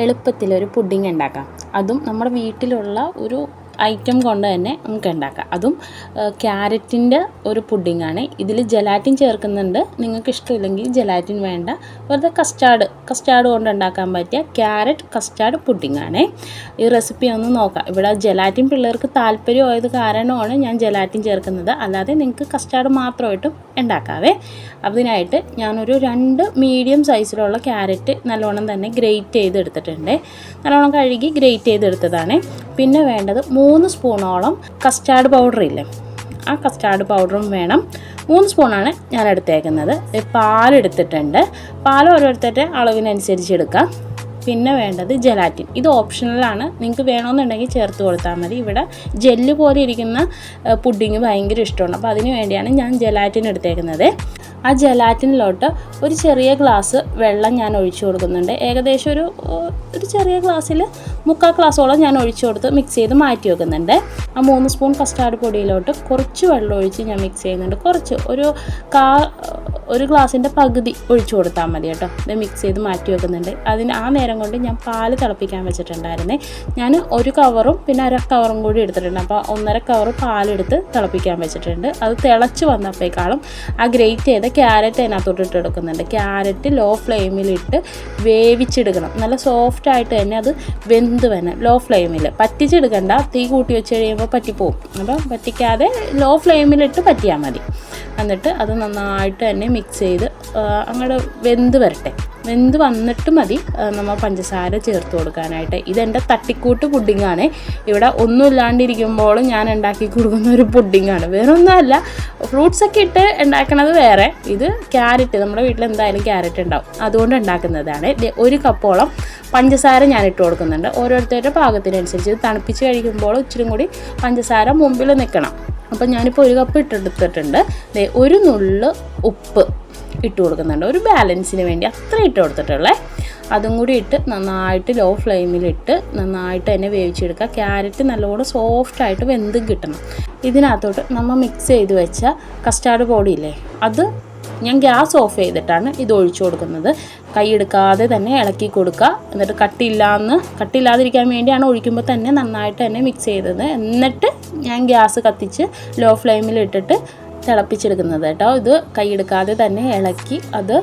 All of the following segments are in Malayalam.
എളുപ്പത്തിലൊരു പുഡിംഗ് ഉണ്ടാക്കാം. അതും നമ്മുടെ വീട്ടിലുള്ള ഒരു ഐറ്റം കൊണ്ട് തന്നെ നമുക്ക് ഉണ്ടാക്കാം. അതും ക്യാരറ്റിന്റെ ഒരു പുഡിങ്ങാണ് ഇതിൽ ജലാറ്റിൻ ചേർക്കുന്നുണ്ട്. നിങ്ങൾക്ക് ഇഷ്ടമില്ലെങ്കിൽ ജലാറ്റിൻ വേണ്ട. വെറുതെ കസ്റ്റാർഡ് കസ്റ്റാർഡ് കൊണ്ട് ഉണ്ടാക്കാൻ പറ്റിയ ക്യാരറ്റ് കസ്റ്റാർഡ് ആണ്. ഈ റെസിപ്പി ഒന്ന് നോക്കാം. ഇവിടെ ജലാറ്റിൻ പിള്ളേർക്ക് താല്പര്യമായത് കാരണമാണ് ഞാൻ ജലാറ്റിൻ ചേർക്കുന്നത്. അല്ലാതെ നിങ്ങൾക്ക് കസ്റ്റാർഡ് മാത്രമായിട്ടും ഉണ്ടാക്കാവേ. അതിനായിട്ട് ഞാനൊരു രണ്ട് മീഡിയം സൈസിലുള്ള ക്യാരറ്റ് നല്ലോണം തന്നെ ഗ്രേറ്റ് ചെയ്തെടുത്തിട്ടുണ്ട്. നല്ലോണം കഴുകി ഗ്രേറ്റ് ചെയ്തെടുത്തതാണ്. പിന്നെ വേണ്ടത് മൂന്ന് സ്പൂണോളം കസ്റ്റാർഡ് പൗഡർ ഇല്ലേ? ആ കസ്റ്റാർഡ് പൗഡറും വേണം. മൂന്ന് സ്പൂണാണ് ഞാൻ എടുത്തേക്കുന്നത്. പാലെടുത്തിട്ടുണ്ട് പാൽ ഓരോരുത്തരുടെ അളവിനനുസരിച്ച് എടുക്കാം. പിന്നെ വേണ്ടത് ജലാറ്റിൻ ഇത് ഓപ്ഷണലാണ് നിങ്ങൾക്ക് വേണമെന്നുണ്ടെങ്കിൽ ചേർത്ത് കൊടുത്താൽ മതി. ഇവിടെ ജെല്ല് പോലെ ഇരിക്കുന്ന പുഡിങ് ഭയങ്കര ഇഷ്ടമാണ്. അപ്പോൾ അതിന് വേണ്ടിയാണ് ഞാൻ ജലാറ്റിൻ എടുത്തേക്കുന്നത്. ആ ജലാറ്റിനിലോട്ട് ഒരു ചെറിയ ഗ്ലാസ് വെള്ളം ഞാൻ ഒഴിച്ചു കൊടുക്കുന്നുണ്ട്. ഏകദേശം ഒരു ഒരു ചെറിയ ഗ്ലാസ്സിൽ മുക്കാൽ ഗ്ലാസ്സോളം ഞാൻ ഒഴിച്ചു കൊടുത്ത് മിക്സ് ചെയ്ത് മാറ്റി വെക്കുന്നുണ്ട്. ആ മൂന്ന് സ്പൂൺ കസ്റ്റാർഡ് പൊടിയിലോട്ട് കുറച്ച് വെള്ളം ഒഴിച്ച് ഞാൻ മിക്സ് ചെയ്യുന്നുണ്ട്. കുറച്ച് ഒരു കാ ഒരു ഗ്ലാസിന്റെ പകുതി ഒഴിച്ചു കൊടുത്താൽ മതി കേട്ടോ. ഇത് മിക്സ് ചെയ്ത് മാറ്റി വെക്കുന്നുണ്ട്. അതിന് ആ നേരം കൊണ്ട് ഞാൻ പാൽ തിളപ്പിക്കാൻ വെച്ചിട്ടുണ്ടായിരുന്നേ. ഞാൻ ഒരു കവറും പിന്നെ അര കവറും കൂടി എടുത്തിട്ടുണ്ട്. അപ്പോൾ ഒന്നര കവർ പാലെടുത്ത് തിളപ്പിക്കാൻ വെച്ചിട്ടുണ്ട്. അത് തിളച്ച് വന്നപ്പോഴേക്കാളും ആ ഗ്രേറ്റ് ചെയ്ത ക്യാരറ്റ് അതിനകത്തോട്ട് ഇട്ട് എടുക്കുന്നുണ്ട്. ക്യാരറ്റ് ലോ ഫ്ലെയിമിലിട്ട് വേവിച്ചെടുക്കണം. നല്ല സോഫ്റ്റ് ആയിട്ട് തന്നെ അത് വെന്ത് വേണം ലോ ഫ്ലെയിമിൽ പറ്റിച്ചെടുക്കണ്ട. തീ കൂട്ടി വെച്ച് കഴിയുമ്പോൾ പറ്റിപ്പോവും. അപ്പോൾ പറ്റിക്കാതെ ലോ ഫ്ലെയിമിലിട്ട് പറ്റിയാൽ മതി. എന്നിട്ട് അത് നന്നായിട്ട് തന്നെ മിക്സ് ചെയ്ത് അങ്ങോട്ട് വെന്ത് വരട്ടെ. വെന്ത് വന്നിട്ട് മതി. നമ്മൾ പഞ്ചസാര ചേർത്ത് കൊടുക്കാനായിട്ട്. ഇതെന്റെ തട്ടിക്കൂട്ട് പുഡിങ്ങാണ്. ഇവിടെ ഒന്നും ഇല്ലാണ്ടിരിക്കുമ്പോൾ ഞാൻ ഉണ്ടാക്കി കൊടുക്കുന്ന ഒരു പുഡിങ്ങാണ്. വേറെ ഒന്നുമല്ല ഫ്രൂട്ട്സൊക്കെ ഇട്ട് ഉണ്ടാക്കണത് വേറെ. ഇത് ക്യാരറ്റ് നമ്മുടെ വീട്ടിൽ എന്തായാലും ക്യാരറ്റ് ഉണ്ടാവും. അതുകൊണ്ട് ഉണ്ടാക്കുന്നതാണ്. ഒരു കപ്പോളം പഞ്ചസാര ഞാൻ ഇട്ട് കൊടുക്കുന്നുണ്ട്. ഓരോരുത്തരുടെ പാകത്തിനനുസരിച്ച് തണുപ്പിച്ച് കഴിക്കുമ്പോൾ ഇച്ചിരി കൂടി പഞ്ചസാര മുമ്പിൽ നിൽക്കണം. അപ്പം ഞാനിപ്പോൾ ഒരു കപ്പ് ഇട്ടെടുത്തിട്ടുണ്ട് ഒരു നുള്ള് ഉപ്പ്. ഇട്ട് കൊടുക്കുന്നുണ്ട്. ഒരു ബാലൻസിന് വേണ്ടി അത്ര ഇട്ട് കൊടുത്തിട്ടുള്ളേ. അതും കൂടി ഇട്ട് നന്നായിട്ട് ലോ ഫ്ലെയിമിലിട്ട് നന്നായിട്ട് തന്നെ വേവിച്ചെടുക്കുക. ക്യാരറ്റ് നല്ലോണം സോഫ്റ്റായിട്ട് വെന്ത് കിട്ടണം. ഇതിനകത്തോട്ട് നമ്മൾ മിക്സ് ചെയ്ത് വെച്ച കസ്റ്റാർഡ് പൊടിയില്ലേ അത് ഞാൻ ഗ്യാസ് ഓഫ് ചെയ്തിട്ടാണ് ഇത് ഒഴിച്ചു കൊടുക്കുന്നത്. കൈ എടുക്കാതെ തന്നെ ഇളക്കി കൊടുക്കുക. എന്നിട്ട് കട്ടിയില്ലാന്ന് കട്ടിയില്ലാതിരിക്കാൻ വേണ്ടിയാണ് ഒഴിക്കുമ്പോൾ തന്നെ നന്നായിട്ട് തന്നെ മിക്സ് ചെയ്തത്. എന്നിട്ട് ഞാൻ ഗ്യാസ് കത്തിച്ച് ലോ ഫ്ലെയിമിൽ ഇട്ടിട്ട് തിളപ്പിച്ചെടുക്കുന്നത് കേട്ടോ. ഇത് കൈയെടുക്കാതെ തന്നെ ഇളക്കി അത്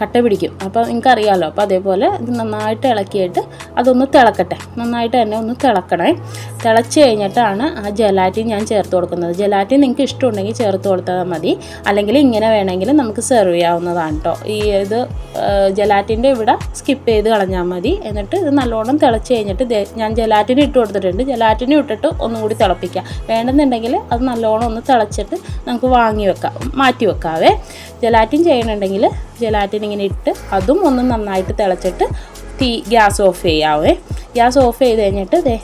കട്ട പിടിക്കും. അപ്പോൾ നിങ്ങൾക്കറിയാമല്ലോ അപ്പോൾ അതേപോലെ ഇത് നന്നായിട്ട് ഇളക്കിയിട്ട് അതൊന്ന് തിളക്കട്ടെ. നന്നായിട്ട് തന്നെ ഒന്ന് തിളക്കണേ. തിളച്ച് കഴിഞ്ഞിട്ടാണ് ആ ജലാറ്റിൻ ഞാൻ ചേർത്ത് കൊടുക്കുന്നത്. ജലാറ്റിൻ നിങ്ങൾക്ക് ഇഷ്ടമുണ്ടെങ്കിൽ ചേർത്ത് കൊടുത്താൽ മതി. അല്ലെങ്കിൽ ഇങ്ങനെ വേണമെങ്കിൽ നമുക്ക് സെർവ് ചെയ്യാവുന്നതാണ് കേട്ടോ ഈ ഇത് ജലാറ്റിന്റെ ഇവിടെ സ്കിപ്പ് ചെയ്ത് കളഞ്ഞാൽ മതി. എന്നിട്ട് ഇത് നല്ലോണം തിളച്ച് കഴിഞ്ഞിട്ട് ഞാൻ ജലാറ്റിന് ഇട്ട് കൊടുത്തിട്ടുണ്ട്. ജലാറ്റിന് ഇട്ടിട്ട് ഒന്നും കൂടി തിളപ്പിക്കാം. വേണമെന്നുണ്ടെങ്കിൽ അത് നല്ലോണം ഒന്ന് തിളച്ചിട്ട് നമുക്ക് വാങ്ങി വെക്കാം. മാറ്റി വെക്കാവേ. ജലാറ്റിൻ ചെയ്യണമെങ്കിൽ ജലാറ്റിൻ ഇങ്ങനെ ഇട്ട് അതും ഒന്ന് നന്നായിട്ട് തിളച്ചിട്ട് തീ ഗ്യാസ് ഓഫ് ചെയ്യാവേ. ഗ്യാസ് ഓഫ് ചെയ്ത് കഴിഞ്ഞിട്ട് ദേ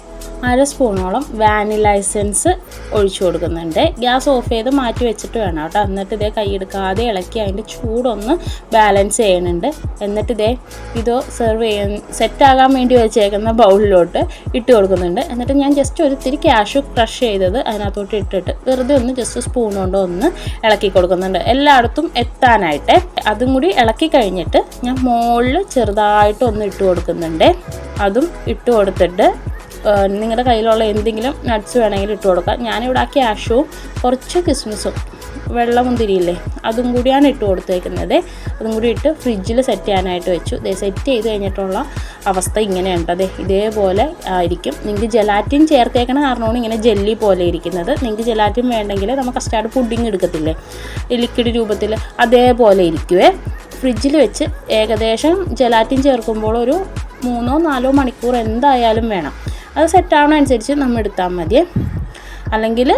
അര സ്പൂണോളം വാനില എസൻസ് ഒഴിച്ചു കൊടുക്കുന്നുണ്ട്. ഗ്യാസ് ഓഫ് ചെയ്ത് മാറ്റി വെച്ചിട്ട് വേണം കേട്ടോ. എന്നിട്ട് ഇതേ കൈയെടുക്കാതെ ഇളക്കി അതിന്റെ ചൂടൊന്ന് ബാലൻസ് ചെയ്യണുണ്ട്. എന്നിട്ട് ഇതേ ഇത് സെർവ് ചെയ്യാൻ സെറ്റാകാൻ വേണ്ടി വെച്ചേക്കുന്ന ബൗളിലോട്ട് ഇട്ട് കൊടുക്കുന്നുണ്ട്. എന്നിട്ട് ഞാൻ ജസ്റ്റ് ഒരു തിരി ക്യാഷ് ക്രഷ് ചെയ്തത് അതിനകത്തോട്ട് ഇട്ടിട്ട് വെറുതെ ഒന്ന് ജസ്റ്റ് സ്പൂൺ കൊണ്ട് ഒന്ന് ഇളക്കി കൊടുക്കുന്നുണ്ട്. എല്ലായിടത്തും എത്താനായിട്ട്. അതും കൂടി ഇളക്കി കഴിഞ്ഞിട്ട് ഞാൻ മുകളിൽ ചെറുതായിട്ട് ഒന്ന് ഇട്ട് കൊടുക്കുന്നുണ്ട്. അതും ഇട്ട് കൊടുത്തിട്ട് നിങ്ങളുടെ കയ്യിലുള്ള എന്തെങ്കിലും നട്ട്സ് വേണമെങ്കിൽ ഇട്ട് കൊടുക്കാം. ഞാനിവിടെ ആ ക്യാഷും കുറച്ച് കിസ്മിസും വെള്ളമുന്തിരിയില്ലേ അതും കൂടിയാണ് ഇട്ട് കൊടുത്തേക്കുന്നത്. അതും കൂടി ഇട്ട് ഫ്രിഡ്ജിൽ സെറ്റ് ചെയ്യാനായിട്ട് വെച്ചു. ദേ സെറ്റ് ചെയ്ത് കഴിഞ്ഞിട്ടുള്ള അവസ്ഥ ഇങ്ങനെയുണ്ടത് ഇതേപോലെ ആയിരിക്കും. നിങ്ങൾക്ക് ജലാറ്റിൻ ചേർത്തേക്കണ കാരണമാണ് ഇങ്ങനെ ജെല്ലി പോലെ ഇരിക്കുന്നത്. നിങ്ങൾക്ക് ജലാറ്റിൻ വേണ്ടെങ്കിൽ നമുക്ക് കസ്റ്റാർഡ് പുഡിങ് എടുക്കത്തില്ലേ? ലിക്വിഡ് രൂപത്തിൽ അതേപോലെ ഇരിക്കുവേ. ഫ്രിഡ്ജിൽ വെച്ച് ഏകദേശം ജലാറ്റിൻ ചേർക്കുമ്പോൾ ഒരു മൂന്നോ നാലോ മണിക്കൂർ എന്തായാലും വേണം. അത് സെറ്റാവണ അനുസരിച്ച് നമ്മൾ എടുത്താൽ മതി. അല്ലെങ്കിൽ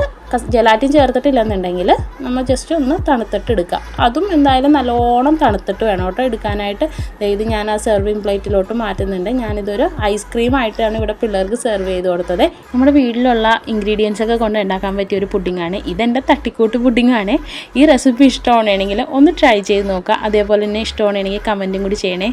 ജലാറ്റിൻ ചേർത്തിട്ടില്ലെന്നുണ്ടെങ്കിൽ നമ്മൾ ജസ്റ്റ് ഒന്ന് തണുത്തിട്ട് എടുക്കുക. അതും എന്തായാലും നല്ലോണം തണുത്തിട്ട് വേണം കേട്ടോ എടുക്കാനായിട്ട്. ഇത് ഞാൻ ആ സെർവിങ് പ്ലേറ്റിലോട്ട് മാറ്റുന്നുണ്ട്. ഞാനിതൊരു ഐസ്ക്രീം ആയിട്ടാണ് ഇവിടെ പിള്ളേർക്ക് സെർവ് ചെയ്ത് കൊടുത്തത്. നമ്മുടെ വീട്ടിലുള്ള ഇൻഗ്രീഡിയൻസ് ഒക്കെ കൊണ്ട് ഉണ്ടാക്കാൻ പറ്റിയ ഒരു പുഡിങ്ങാണ് ഇതെന്റെ തട്ടിക്കൂട്ട് പുഡിങ്ങാണ് ഈ റെസിപ്പി ഇഷ്ടമാണെങ്കിൽ ഒന്ന് ട്രൈ ചെയ്ത് നോക്കുക. അതേപോലെ തന്നെ ഇഷ്ടമാണെങ്കിൽ കമന്റും കൂടി ചെയ്യണേ.